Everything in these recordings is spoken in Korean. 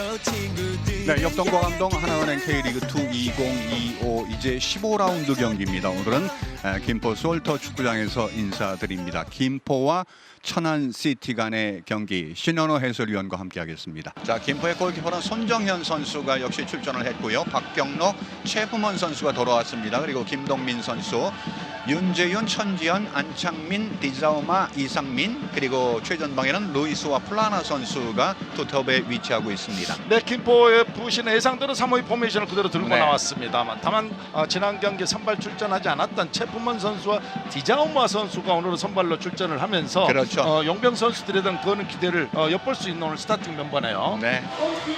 그 친구들 네, 역동과 감동 하나은행 K리그 2 2025 이제 15라운드 경기입니다. 오늘은 에, 김포 솔터 축구장에서 인사드립니다. 김포와 천안 시티 간의 경기 신현호 해설위원과 함께하겠습니다. 자, 김포의 골키퍼는 손정현 선수가 역시 출전을 했고요. 박경록, 최부먼 선수가 돌아왔습니다. 그리고 김동민 선수, 윤재윤, 천지현, 안창민, 디자오마, 이상민 그리고 최전방에는 루이스와 플라나 선수가 투톱에 위치하고 있습니다. 네, 김포의 부신 예상대로 3호의 포메이션을 그대로 들고 네. 나왔습니다만 다만 어, 지난 경기 선발 출전하지 않았던 체프먼 선수와 디자우마 선수가 오늘 선발로 출전을 하면서 그렇죠. 어, 용병 선수들에 대한 그거는 기대를 어, 엿볼 수 있는 오늘 스타팅 멤버네요. 네.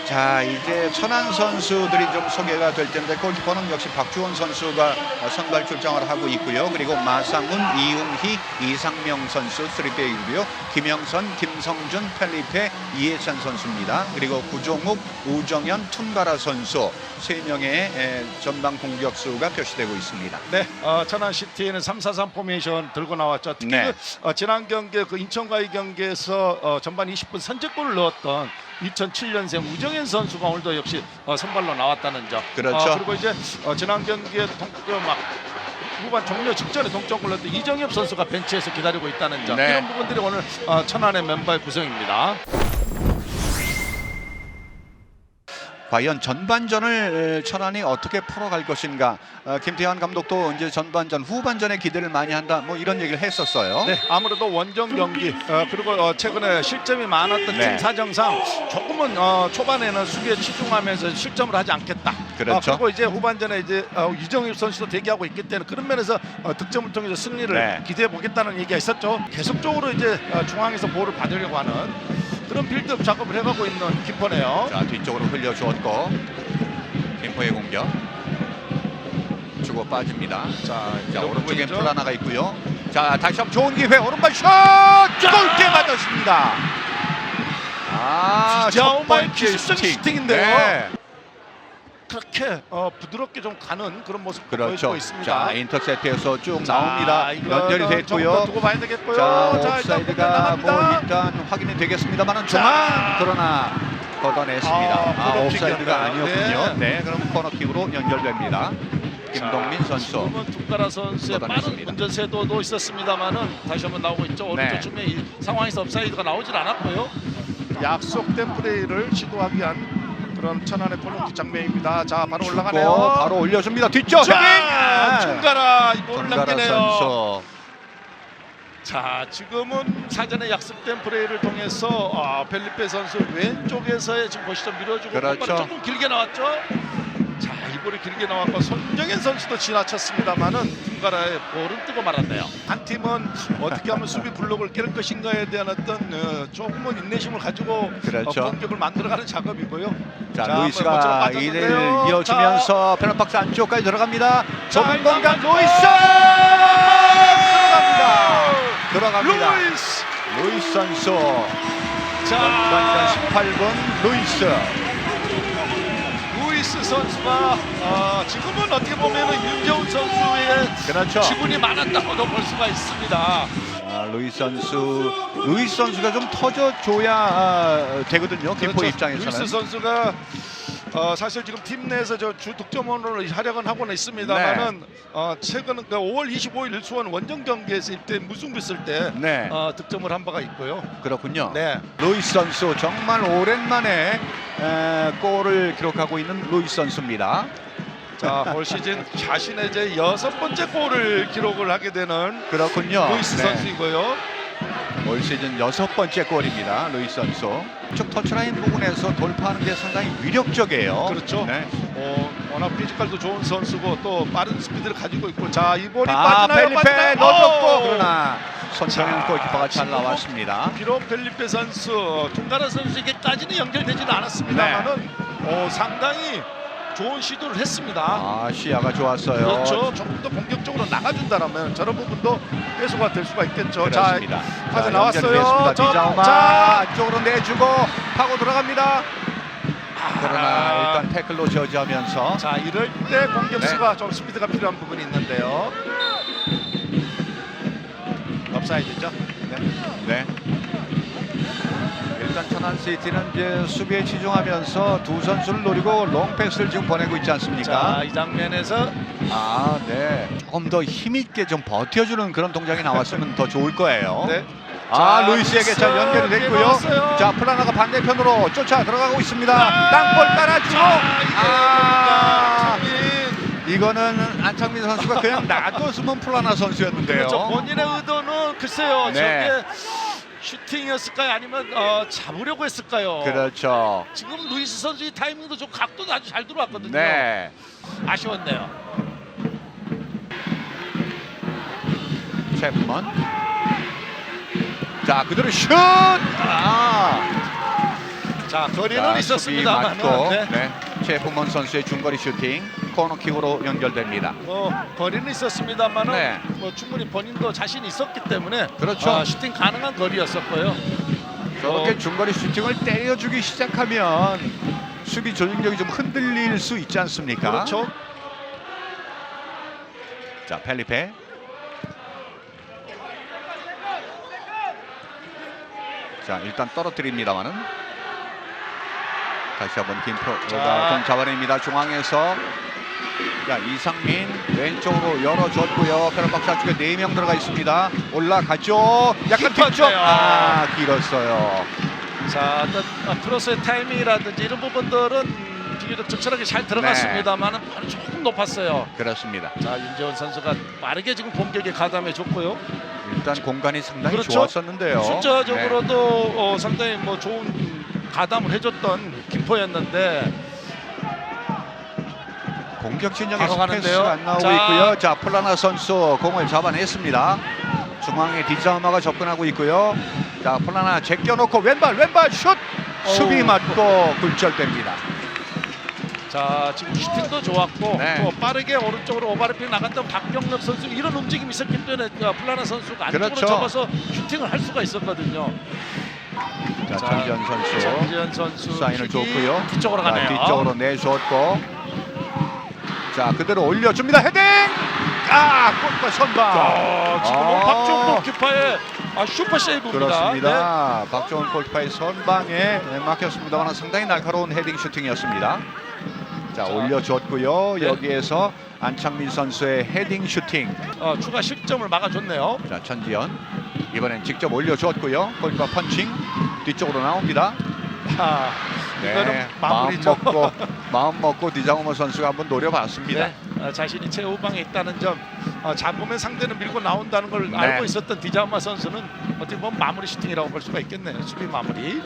자 이제 천안 선수들이 좀 소개가 될 텐데 골키퍼는 역시 박주원 선수가 어, 선발 출장을 하고 있고요. 그리고 마상훈, 이웅희, 이상명 선수 3백이고요. 김영선, 김성준, 펠리페, 이해찬 선수입니다. 그리고 구종욱, 우정현, 툰가라 선수 세 명의 에, 전방 공격수가 표시되고 있습니다. 네, 어, 천안 시티는 3-4-3 포메이션 들고 나왔죠. 특히 네. 그, 어, 지난 경기 그 인천과의 경기에서 어, 전반 20분 선제골을 넣었던 2007년생 우정현 선수가 오늘도 역시 어, 선발로 나왔다는 점. 그렇죠. 어, 그리고 이제 어, 지난 경기에 동, 그막 후반 종료 직전에 동점골 넣었던 이정엽 선수가 벤치에서 기다리고 있다는 점. 네. 이런 부분들이 오늘 어, 천안의 멤버의 구성입니다. 과연 전반전을 에, 천안이 어떻게 풀어갈 것인가? 어, 김태환 감독도 이제 전반전, 후반전에 기대를 많이 한다. 뭐 이런 얘기를 했었어요. 네, 아무래도 원정 경기 어, 그리고 어, 최근에 실점이 많았던 네. 팀 사정상 조금은 어, 초반에는 수비에 치중하면서 실점을 하지 않겠다. 그렇죠. 어, 그리고 이제 후반전에 이제 어, 유정일 선수도 대기하고 있기 때문에 그런 면에서 어, 득점을 통해서 승리를 네. 기대해 보겠다는 얘기가 있었죠. 계속적으로 이제 어, 중앙에서 볼을 받으려고 하는 그런 빌드업 작업을 해가고 있는 김포네요. 자 뒤쪽으로 흘려주었고 김포의 공격 주고 빠집니다. 자, 자 부분이죠. 플라나가 있고요. 자 다시 한번 좋은 기회 오른발 슛 골대 맞았습니다. 아, 첫 번째. 슈팅인데요. 네, 그렇게 어, 부드럽게 좀 가는 그런 모습 그렇죠. 보여주고 있습니다. 자 인터셉트에서 쭉 자, 나옵니다. 연결이 됐고요. 두고 봐야 되겠고요. 자 일단 옵사이드가 뭐. 일단 확인이 되겠습니다만은 자. 중앙 그러나 걷어냈습니다. 아, 아. 옵사이드가 아니었군요. 네. 네, 그럼 코너킥으로 연결됩니다. 김동민 자, 선수. 지금은 두가라 선수의 빠른 걷어냈습니다. 운전 세도도 있었습니다만은 다시 한번 나오고 있죠. 네. 오른쪽쯤에 이 상황에서 업사이드가 나오질 않았고요. 약속된 플레이를 시도하기 위한 그런 천안의 코너킥 장면입니다. 자, 바로 올라가네요. 고 바로 올려줍니다. 뒤쪽 자, 헤딩! 중가라 이볼 전가라 남기네요. 자, 지금은 사전에 약속된 플레이를 통해서 아, 펠리페 선수 왼쪽에서의 지금 보시죠 밀어주고 그렇죠. 조금 길게 나왔죠. 볼이 길게 나왔고 손정현 선수도 지나쳤습니다만은 둥가라의 볼은 뜨고 말았네요. 한 팀은 어떻게 하면 수비 블록을 깰 것인가에 대한 어떤 어, 조금은 인내심을 가지고 그렇죠. 어, 공격을 만들어가는 작업이고요. 자, 자, 루이스가 이를. 이어주면서 페널박스 안쪽까지 들어갑니다. 자, 좁은 공간 뭐- 루이스 들어갑니다. 들어갑니다. 루이스. 루이스 선수. 자, 전반전 18분 루이스. 선수가 아, 지금은 어떻게 보면은 윤재훈 선수의 그렇죠. 지분이 많았다고도 볼 수가 있습니다. 아, 루이스 선수, 루이스 선수가 좀 터져줘야 아, 되거든요. 김포 그렇죠. 입장에서는. 루이스 선수가 어, 사실 지금 팀 내에서 저 주 득점원으로 활약은 하고는 있습니다만은 네. 어, 최근 그 5월 25일 수원 원정 경기에서 이때 무승부 있을 때 네, 어, 득점을 한 바가 있고요. 그렇군요. 네. 루이스 선수 정말 오랜만에 에, 골을 기록하고 있는 루이스 선수입니다. 자, 올 시즌 자신의 이제 여섯 번째 골을 기록을 하게 되는 그렇군요. 루이스 네. 선수이고요. 올 시즌 여섯 번째 골입니다. 루이스 선수. 쪽 터치라인 부분에서 돌파하는 게 상당히 위력적이에요. 그렇죠. 네. 어, 워낙 피지컬도 좋은 선수고 또 빠른 스피드를 가지고 있고 자 이 볼이 아, 빠지나요? 펠리페? 넣어줬고 오! 그러나 손정현 자, 골키퍼가 잘 나왔습니다. 비록 펠리페 선수 중가라 선수에게까지는 연결되지는 않았습니다만은 어, 상당히 좋은 시도를 했습니다. 아 시야가 좋았어요. 그렇죠. 조금 더 공격적으로 나가준다라면 저런 부분도 해소가 될 수가 있겠죠. 그렇습니다. 자, 자, 나왔어요. 저- 자. 안쪽으로 내주고 파고 들어갑니다. 그러나 아. 일단 태클로 저지하면서 자 이럴 때 공격수가 네. 좀 스피드가 필요한 부분이 있는데요. 업사이드죠. 네. 네. 일단 천안 시티는 이제 수비에 치중하면서 두 선수를 노리고 롱 패스를 지금 보내고 있지 않습니까? 자, 이 장면에서 아, 네. 조금 더 힘있게 좀 버텨주는 그런 동작이 나왔으면 더 좋을 거예요. 네. 아, 자, 루이스에게 잘 연결이 됐고요. 자, 플라나가 반대편으로 쫓아 들어가고 있습니다. 아, 땅볼 따라주고. 아, 뭡니까? 이거는 안창민 선수가 그냥 놔뒀으면 플라나 선수였는데요. 그렇죠. 본인의 의도는 글쎄요. 네. 저게 슈팅이었을까요? 아니면 어, 잡으려고 했을까요? 그렇죠. 지금 루이스 선수의 타이밍도 좀 각도도 아주 잘 들어왔거든요. 네. 아쉬웠네요. 체프먼. 자, 그대로 슛! 아! 자, 거리는 자, 수비 맞고, 네. 네. 체프먼 선수의 중거리 슈팅 코너킥으로 연결됩니다. 뭐 거리는 있었습니다만은 네. 뭐 충분히 본인도 자신 있었기 때문에 그렇죠. 아, 슈팅 가능한 거리였었고요. 저렇게 어. 중거리 슈팅을 때려주기 시작하면 수비 조직력이 좀 흔들릴 수 있지 않습니까? 그렇죠. 자, 펠리페. 자, 일단 떨어뜨립니다만은 다시 한번 자. 김프로가 공 잡아냅니다. 중앙에서 자, 이상민 왼쪽으로 열어줬고요. 페널박스 안쪽에 네명 들어가 있습니다. 올라가죠. 약간 뒤쪽. 깊었네요. 아, 길었어요. 자, 어떤 아, 크로스의 타이밍이라든지 이런 부분들은 음, 비교적 적절하게 잘 들어갔습니다만은 발이 조금 높았어요. 그렇습니다. 자, 윤재원 선수가 빠르게 지금 공격에 가담해 줬고요. 일단 공간이 상당히 그렇죠. 좋았었는데요. 네. 숫자적으로도 어, 상당히 뭐 좋은 가담을 해줬던 김포였는데 공격 가는데요. 패스가 안 나오고 자. 있고요. 자 플라나 선수 공을 잡아냈습니다. 중앙에 디자마가 접근하고 있고요. 자 플라나 제껴놓고 왼발 왼발 슛 수비. 맞고 굴절됩니다. 자 지금 슈팅도 좋았고 네. 또 빠르게 오른쪽으로 오바르핀 나갔던 박경력 선수 이런 움직임이 있었기 때문에 그 플라나 선수가 안쪽으로 그렇죠. 접어서 슈팅을 할 수가 있었거든요. 자, 자, 전지현 선수 전지현 선수 사인을 줬고요. 뒤쪽으로 자, 가네요. 뒤쪽으로 내줬고 자 그대로 올려줍니다. 헤딩 아 골과 선방. 자, 지금은 아. 박종 골키퍼의 아, 슈퍼 세이브입니다. 네. 그렇습니다. 박정훈 골키퍼의 선방에 막혔습니다만 상당히 날카로운 헤딩 슈팅이었습니다. 자, 자. 올려줬고요. 네. 여기에서 안창민 선수의 헤딩 슈팅. 네. 어, 추가 실점을 막아줬네요. 자, 천지현 이번엔 직접 올려줬고요. 골키퍼 펀칭 뒤쪽으로 나옵니다. 아, 마무리죠. 마음 먹고 마음 먹고 디자우머 선수가 한번 노려봤습니다. 네, 어, 자신이 최후방에 있다는 점 어, 잡으면 상대는 밀고 나온다는 걸 네. 알고 있었던 디자마 선수는 어떻게 보면 마무리 슈팅이라고 볼 수가 있겠네요. 수비 마무리.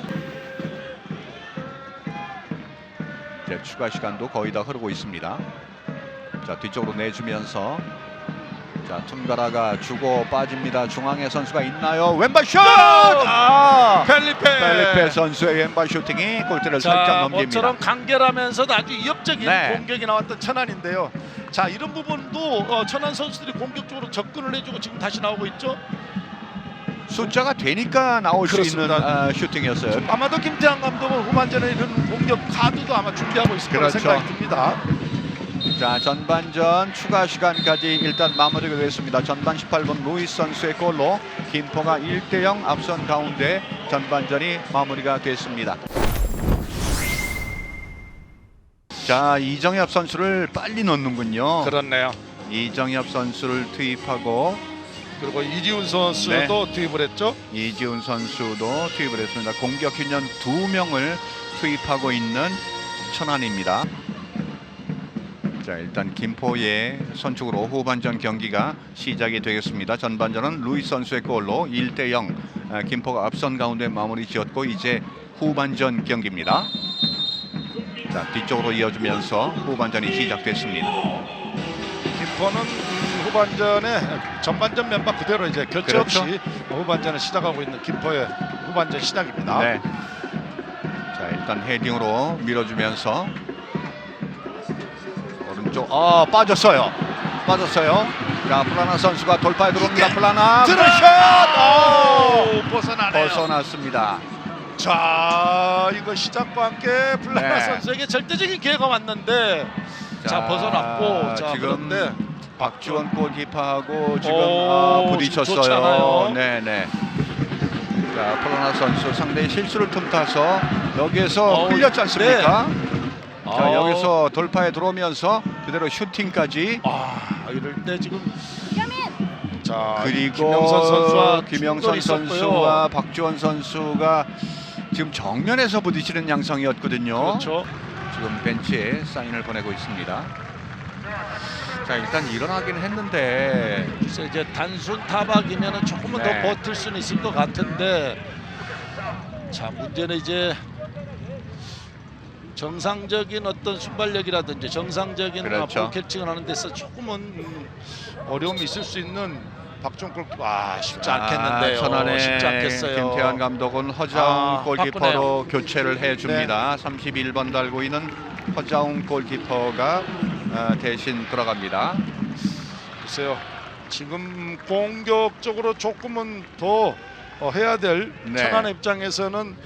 이제 추가 시간도 거의 다 흐르고 있습니다. 자 뒤쪽으로 내주면서 자 툰가라가 주고 빠집니다. 중앙에 선수가 있나요? 왼발 슛! 아! 펠리페. 펠리페 선수의 왼발 슈팅이 골대를 살짝 자, 넘깁니다. 모처럼 간결하면서도 아주 위협적인 네. 공격이 나왔던 천안인데요. 자, 이런 부분도 어, 천안 선수들이 공격적으로 접근을 해주고 지금 다시 나오고 있죠. 숫자가 되니까 나올 수 있는 그렇습니다. 아, 슈팅이었어요. 아마도 김태환 감독은 후반전에 이런 공격 카드도 아마 준비하고 있을 거라 그렇죠. 생각이 듭니다. 자 전반전 추가 시간까지 일단 마무리가 됐습니다. 전반 18분 루이스 선수의 골로 김포가 1대0 앞선 가운데 전반전이 마무리가 됐습니다. 자 이정엽 선수를 빨리 넣는군요. 그렇네요. 이정엽 선수를 투입하고 그리고 이지훈 선수도 투입을 했죠. 이지훈 선수도 투입을 했습니다. 공격 휴년 두 명을 투입하고 있는 천안입니다. 자 일단 김포의 선축으로 후반전 경기가 시작이 되겠습니다. 전반전은 루이스 선수의 골로 1대0 아, 김포가 앞선 가운데 마무리 지었고 이제 후반전 경기입니다. 자 뒤쪽으로 이어지면서 후반전이 시작됐습니다. 김포는 음, 후반전에 전반전 멤버 그대로 이제 교체 그렇죠. 없이 후반전을 시작하고 있는 김포의 후반전 시작입니다. 네. 자 일단 헤딩으로 밀어주면서 쪽 아 빠졌어요. 빠졌어요. 자 플라나 선수가 돌파에 들어옵니다. 플라나 드러샷! 오! 오, 벗어나네요. 벗어났습니다. 자, 이거 시작과 함께 플라나 네. 선수에게 절대적인 기회가 왔는데 자, 벗어났고 자, 지금 그런데 박지원 골키퍼하고 지금 오, 아, 지금 부딪혔어요. 않아요. 네네. 자, 폴로나 선수 상대의 실수를 틈타서 여기에서 어우, 흘렸지 않습니까? 자, 아, 여기서 돌파에 들어오면서 그대로 슈팅까지 아 이럴 때 지금 자 그리고 김영선 선수와 김영선 충돌이 있었고요. 선수와 박주원 선수가 지금 정면에서 부딪히는 양상이었거든요. 그렇죠. 지금 벤치에 사인을 보내고 있습니다. 자 일단 일어나긴 했는데 그래서 이제 단순 타박이면 조금은 네. 더 버틸 수는 있을 것 같은데 자 문제는 이제 정상적인 어떤 순발력이라든지 정상적인 그렇죠. 볼 캐칭을 하는 데서 조금은 음, 어려움이 있을 수 있는 박종 골키퍼 아 쉽지 않겠는데요. 천안의 쉽지 않겠어요. 김태환 감독은 허자웅 아, 골키퍼로 바쁘네요. 네. 교체를 해줍니다. 31번 달고 있는 허자웅 골키퍼가 어, 대신 들어갑니다. 글쎄요. 지금 공격적으로 조금은 더 어, 해야 될 네. 천안의 입장에서는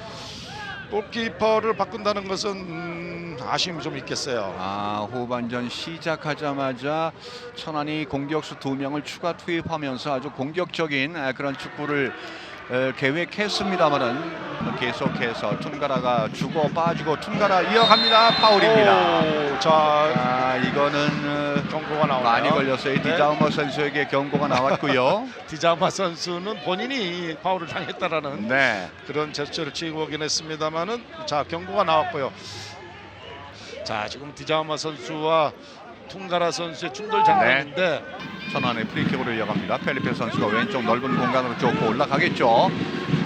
골키퍼를 바꾼다는 것은 음, 아쉬움이 좀 있겠어요. 아 후반전 시작하자마자 천안이 공격수 두 명을 추가 투입하면서 아주 공격적인 아, 그런 축구를 에, 계획했습니다만은 계속해서 툰가라가 주고 빠지고 툰가라 이어갑니다 파울입니다. 오, 자 아 이거는 경고가 어, 나오네요. 많이 걸렸어요. 네. 디자우머 선수에게 경고가 나왔고요. 디자마 선수는 본인이 파울을 당했다라는 네. 그런 제스처를 취고 오긴 했습니다만은 자 경고가 나왔고요. 자 지금 디자마 선수와 퉁가라 선수의 충돌 장면인데 천안의 프리킥으로 이어갑니다. 펠리페 선수가 왼쪽 넓은 공간으로 쫓고 올라가겠죠.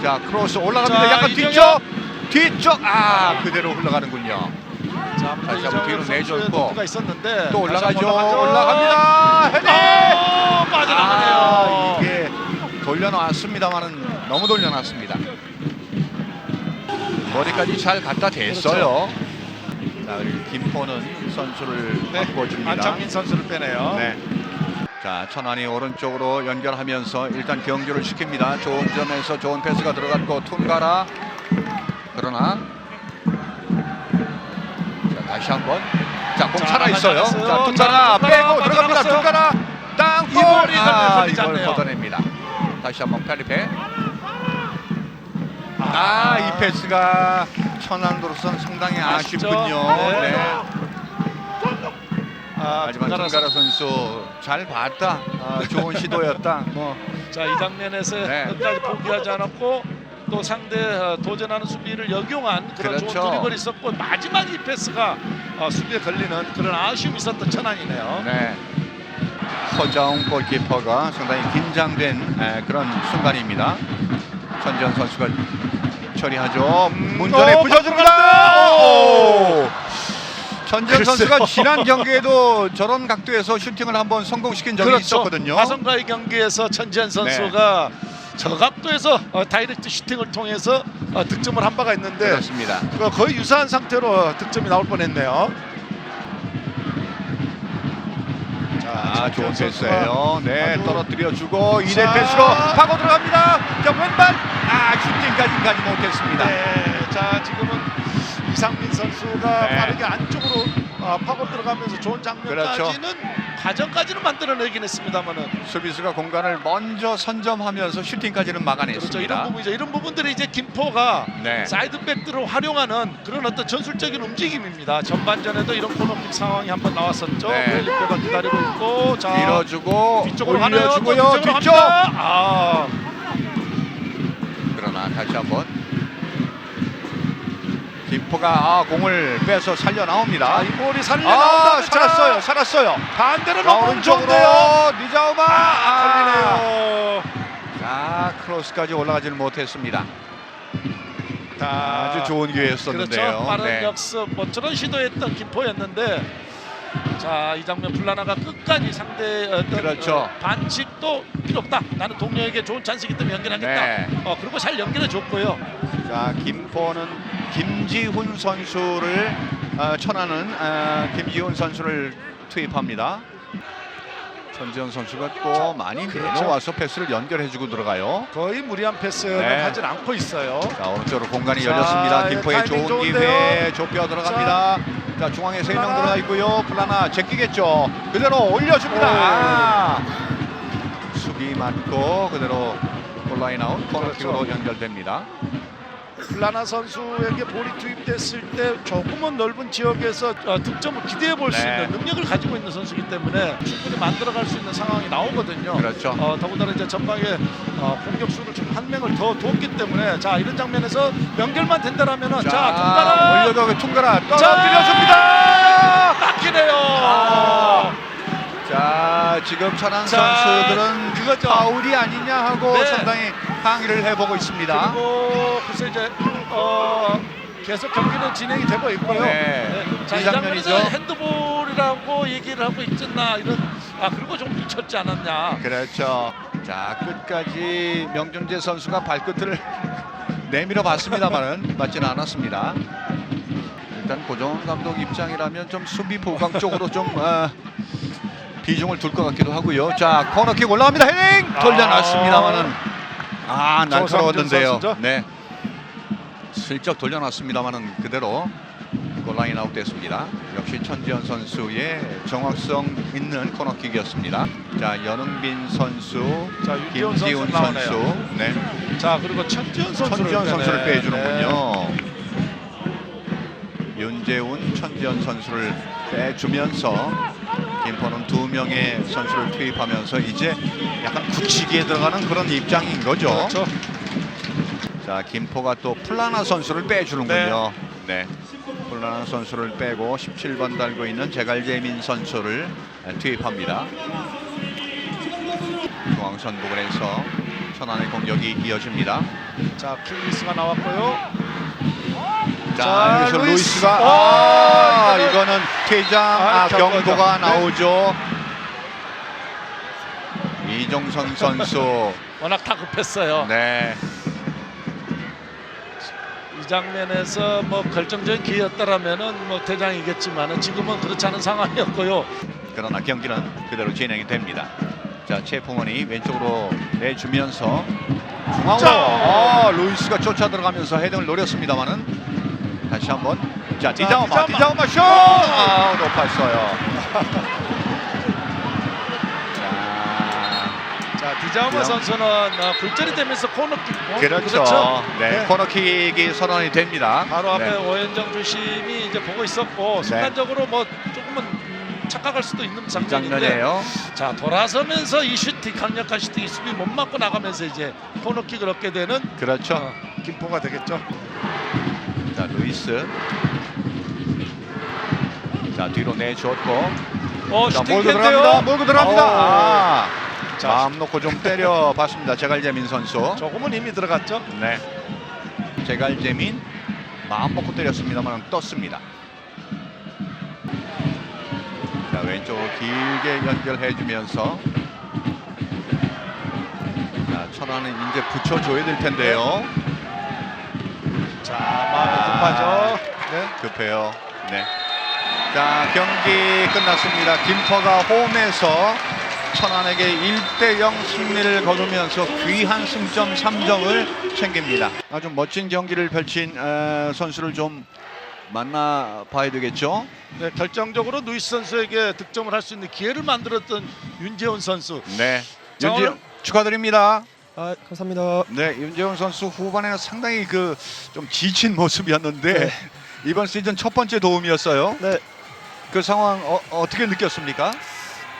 자 크로스 올라갑니다. 자, 약간 이정현. 뒤쪽 뒤쪽 아 그대로 흘러가는군요. 자 다시 한번 뒤로 내줬고. 또 올라가죠. 올라갑니다. 헤딩. 아, 빠져나가네요. 아, 이게 돌려놨습니다만은 너무 돌려놨습니다. 머리까지 잘 갖다 댔어요. 자 그리고 김포는 선수를 네, 바꿔줍니다. 안창민 선수를 빼네요. 네. 자 천안이 오른쪽으로 연결하면서 일단 경주를 시킵니다. 좋은 점에서 좋은 패스가 들어갔고 툰가라 그러나 자 다시 한번 자공 자, 살아 있어요. 나갔어요. 자 툰가라 빼고 들어갑니다. 툰가라 땅볼 아 이걸. 걷어냅니다. 다시 한번 페리페 아 이 패스가 천안으로서는 상당히 아쉽죠? 아쉽군요. 네. 네. 아, 하지만 퉁가라 퉁가라 선수 잘 봤다. 아, 좋은 시도였다. 뭐 자, 이 장면에서 네. 끝까지 포기하지 않았고 또 상대 어, 도전하는 수비를 역용한 그런 그렇죠. 좋은 드리블이 있었고 마지막 이 패스가 어, 수비에 걸리는 그런 아쉬움이 있었던 천안이네요. 네. 허자웅 골키퍼가 상당히 긴장된 에, 그런 순간입니다. 천지현 선수가 처리하죠. 문전에 어, 부셔줍니다. 오! 글쎄요. 선수가 지난 경기에도 저런 각도에서 슈팅을 한번 성공시킨 적이 있었거든요. 그렇죠. 화성과의 경기에서 천지현 선수가 저 각도에서 어, 다이렉트 슈팅을 통해서 어, 득점을 한 바가 있는데 그렇습니다. 거의 유사한 상태로 득점이 나올 뻔했네요. 아, 좋은 선수가 패스예요. 네, 아주- 떨어뜨려 주고 이대 자. 패스로 파고 들어갑니다. 자, 왼발. 아, 슈팅까지 가지 못했습니다. 네, 자 지금은 이상민 선수가 네. 빠르게 안쪽으로 어, 파고 들어가면서 좋은 장면까지는 그렇죠. 과정까지는 만들어내긴 했습니다만은 수비수가 공간을 먼저 선점하면서 슈팅까지는 그렇죠 이런 막아냈습니다. 부분이죠 이런 부분들이 이제 김포가 네. 사이드백들을 활용하는 그런 어떤 전술적인 움직임입니다 전반전에도 이런 코너킥 상황이 한번 나왔었죠 네. 벨리페가 기다리고 있고 자 밀어주고 뒤쪽으로 올려주고요. 뒤쪽. 아 그러나 다시 한번 김포가 아, 공을 빼서 살려 나옵니다. 아, 이 볼이 살려 아, 나온다 살았어요. 살았어요. 반대로 자, 너무 좋은데요 니자우마. 아, 걸리네요 자, 크로스까지 올라가지는 못했습니다. 자, 아주 좋은 기회였었는데요. 그렇죠. 빠른 네. 역습 뭐 저런 시도했던 김포였는데 자 이 장면 플라나가 끝까지 상대 어떤 그렇죠. 어, 반칙도 필요 없다. 나는 동료에게 좋은 찬스이기 때문에 연결하겠다. 네. 어 그리고 잘 연결해 줬고요. 자 김포는 김지훈 선수를 어, 천안은 어, 김지훈 선수를 투입합니다. 전지현 선수가 또 많이 그렇죠. 내려와서 패스를 연결해주고 들어가요. 거의 무리한 패스는 네. 하진 않고 있어요. 자 오른쪽으로 공간이 자, 열렸습니다. 예, 김포의 좋은 좋은데요. 기회 좁혀 들어갑니다. 자, 중앙에 세 명. 들어가 있고요. 플라나 제끼겠죠. 그대로 올려줍니다. 오. 아, 수비 맞고 그대로 골라인 아웃 코너킥으로 그렇죠. 연결됩니다. 플라나 선수에게 볼이 투입됐을 때 조금은 넓은 지역에서 어, 득점을 기대해 볼수 네. 있는 능력을 가지고 있는 선수이기 때문에 충분히 만들어갈 수 있는 상황이 나오거든요. 그렇죠. 어, 더군다나 이제 전방에 어, 공격수를 좀 한 명을 더 뒀기 때문에 자 이런 장면에서 연결만 된다라면은 자, 통과라 올려도 퉁가라 자, 떨어뜨렸습니다. 막히네요. 아. 자 지금 천안 자, 선수들은 그거죠. 파울이 아니냐 하고 네. 상당히 항의를 해보고 있습니다. 그리고 글쎄 이제 어, 계속 경기는 진행이 되고 있고요. 네, 자, 이 이 장면이죠. 핸드볼이라고 얘기를 하고 있잖아 이런 아 그리고 좀 미쳤지 않았냐. 그렇죠. 자 끝까지 명준재 선수가 발끝을 내밀어 봤습니다만은 맞지는 않았습니다. 일단 고정원 감독 입장이라면 좀 수비 보강 쪽으로 좀 어, 비중을 둘 것 같기도 하고요. 자 코너킥 올라갑니다. 헤딩 돌려놨습니다만은 아 날카로웠는데요. 네. 슬쩍 돌려놨습니다만은 그대로 골라인 아웃됐습니다. 역시 천지현 선수의 정확성 있는 코너킥이었습니다. 자 연흥빈 선수, 자 김지훈 선수. 선수, 네. 자 그리고 천지현 선수를 천지현 선수를. 빼주는군요. 윤재훈, 천지현 선수를 빼주면서 김포는 두 명의 선수를 투입하면서 이제 약간 굳히기에 들어가는 그런 입장인 거죠. 그렇죠. 자 김포가 또 플라나 선수를 빼주는군요. 네. 플라나 선수를 빼고 17번 달고 있는 제갈재민 선수를 투입합니다. 중앙선 부근에서 천안의 공격이 이어집니다. 자 킬리스가 나왔고요. 자, 자, 루이스. 루이스가 아, 아, 이거는 퇴장 아, 아. 경고가 네. 나오죠. 이종선 선수 워낙 다급했어요. 네. 이 장면에서 뭐 결정적인 기회였다라면은 뭐 대장이겠지만은 지금은 그렇지 않은 상황이었고요. 그러나 경기는 그대로 진행이 됩니다. 자, 최풍원이 왼쪽으로 내주면서 중앙으로 자. 아, 루이스가 쫓아 들어가면서 헤딩을 노렸습니다만은 다시 한번 자, 디자우마, 디자우마. 디자우마 슛! 아, 높았어요. 자, 자 디자우마 그럼. 선수는 어, 굴절이 되면서 코너킥 어, 그렇죠. 네, 네. 코너킥이 선언이 됩니다. 바로 앞에 네. 오현정 주심이 이제 보고 있었고 순간적으로 뭐 조금은 음, 착각할 수도 있는 이 장면인데. 자 돌아서면서 이 슈팅 강력한 슈팅이 수비 못 맞고 나가면서 이제 코너킥을 얻게 되는 그렇죠. 어, 김포가 되겠죠. 자, 루이스. 자, 뒤로 내줬고. 어 자, 몰고. 들어갑니다. 몰고 들어갑니다. 어. 아, 자, 마음 놓고 좀 때려 봤습니다. 제갈재민 선수. 조금은 힘이 들어갔죠. 네. 제갈재민 마음 먹고 때렸습니다만 떴습니다. 자, 왼쪽으로 길게 연결해 주면서 자, 천안은 이제 붙여줘야 될 텐데요. 자 마음이 급하죠. 네. 급해요. 네. 자 경기 끝났습니다. 김포가 홈에서 천안에게 1대0 승리를 거두면서 귀한 승점 3점을 챙깁니다. 아주 멋진 경기를 펼친 어, 선수를 좀 만나봐야 되겠죠. 네, 결정적으로 누이스 선수에게 득점을 할 수 있는 기회를 만들었던 윤재훈 선수. 네. 오늘- 축하드립니다. 아 감사합니다. 네, 윤재훈 선수 후반에는 상당히 그 좀 지친 모습이었는데 네. 이번 시즌 첫 번째 도움이었어요. 네. 그 상황 어, 어떻게 느꼈습니까?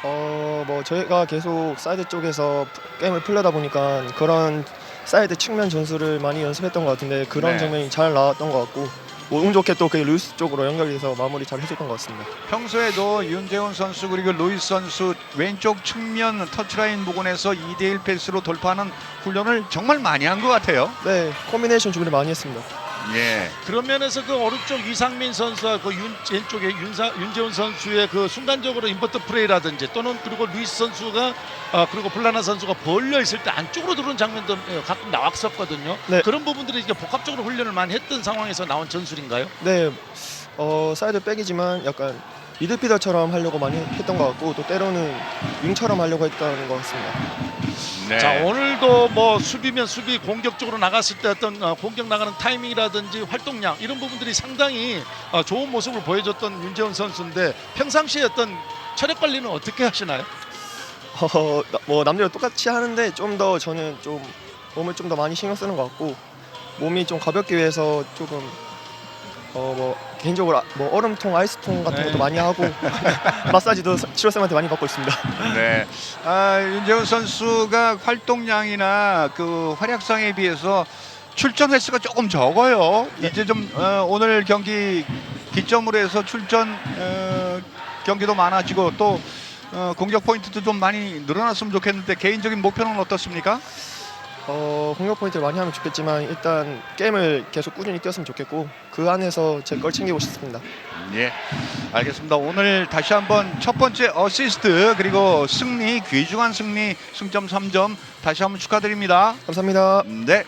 어 뭐 저희가 계속 사이드 쪽에서 게임을 풀려다 보니까 그런 사이드 측면 전술을 많이 연습했던 것 같은데 그런 네. 장면이 잘 나왔던 것 같고 뭐 운 좋게 또 그 루이스 쪽으로 연결돼서 마무리 잘 해줬던 것 같습니다. 평소에도 윤재훈 선수 그리고 루이스 선수 왼쪽 측면 터치라인 부근에서 2대1 패스로 돌파하는 훈련을 정말 많이 한 것 같아요. 네 콤비네이션 준비를 많이 했습니다. 예. 그런 면에서 그 오른쪽 이상민 선수와 그 윤, 왼쪽에 윤사, 윤재훈 선수의 그 순간적으로 인버터 플레이라든지 또는 그리고 루이스 선수가 어, 그리고 플라나 선수가 벌려 있을 때 안쪽으로 들어오는 장면도 어, 가끔 나왔었거든요. 네. 그런 부분들이 이제 복합적으로 훈련을 많이 했던 상황에서 나온 전술인가요? 네, 어 사이드 백이지만 약간 미드피더처럼 하려고 많이 했던 것 같고 또 때로는 윙처럼 하려고 했던 것 같습니다. 네. 자 오늘도 뭐 수비면 수비 공격적으로 나갔을 때 어떤 어, 공격 나가는 타이밍이라든지 활동량 이런 부분들이 상당히 어, 좋은 모습을 보여줬던 윤재훈 선수인데 평상시에 어떤 체력 관리는 어떻게 하시나요? 어, 나- 뭐 남들과 똑같이 하는데 좀 더 저는 좀 몸을 좀 더 많이 신경 쓰는 것 같고 몸이 좀 가볍기 위해서 조금 어 뭐 개인적으로 아- 뭐 얼음통, 아이스통 같은 네. 것도 많이 하고 마사지도 치료쌤한테 많이 받고 있습니다. 네. 아, 윤재훈 선수가 활동량이나 그 활약상에 비해서 출전 횟수가 조금 적어요. 이제 좀 어, 오늘 경기 기점으로 해서 출전 어, 경기도 많아지고 또 어, 공격 포인트도 좀 많이 늘어났으면 좋겠는데 개인적인 목표는 어떻습니까? 어 공격 포인트를 많이 하면 좋겠지만 일단 게임을 계속 꾸준히 뛰었으면 좋겠고 그 안에서 제 걸 챙기고 싶습니다. 예, 알겠습니다. 오늘 다시 한번 첫 번째 어시스트 그리고 승리 귀중한 승리 승점 3점 다시 한번 축하드립니다. 감사합니다. 네.